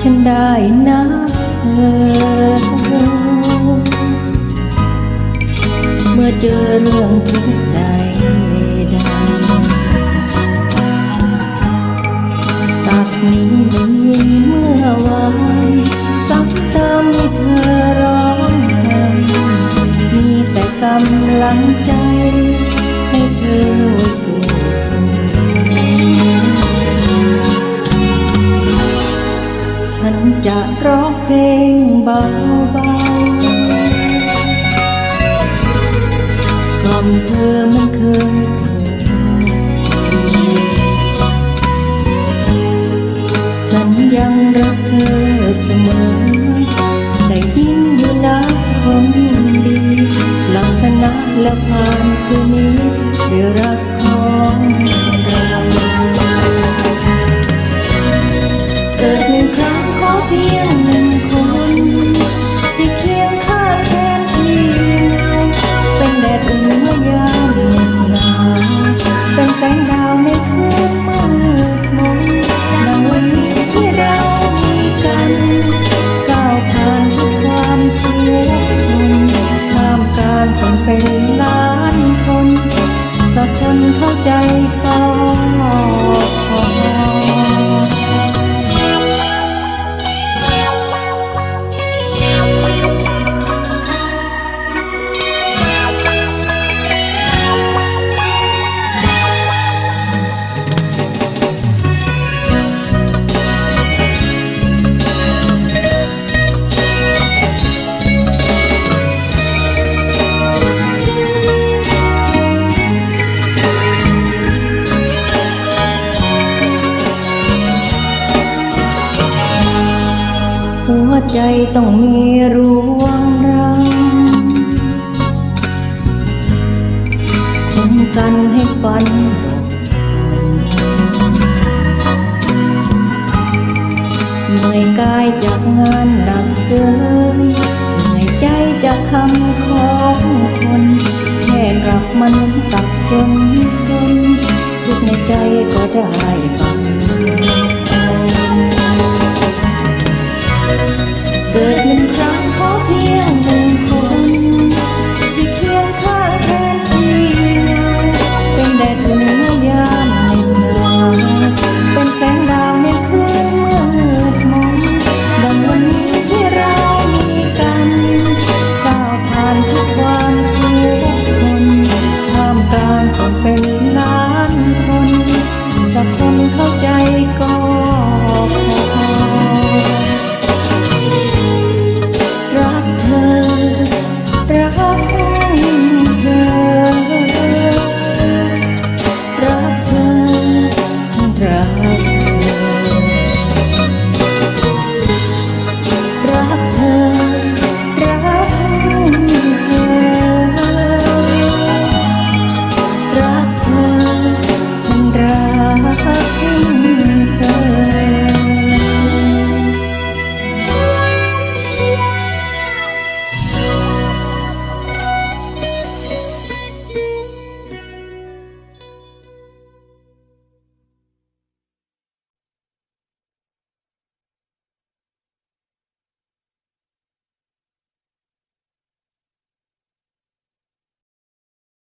ฉันได้นะเธอเมื่อเจอเรื่องทุกข์ใดใดตักนี้ได้ยินเมื่อวาน งเบากล่อมเธอเหมันเคยฉันยังรักเธอเสมอ ได้ยินอยู่นะคนดีหลับชนะและผ่านคืนนี้ด้วยรักของเราเกิดหนึ่งครั้งขอเพียง ใจต้องมีรวงรังคุ้มกันให้ฝันดกเหนื่อยกายจากงานหนักเกินเหนื่อยใจจากคำของคนแค่กลับมานุ่มตักจนจนทุกในใจก็ได้ฟัง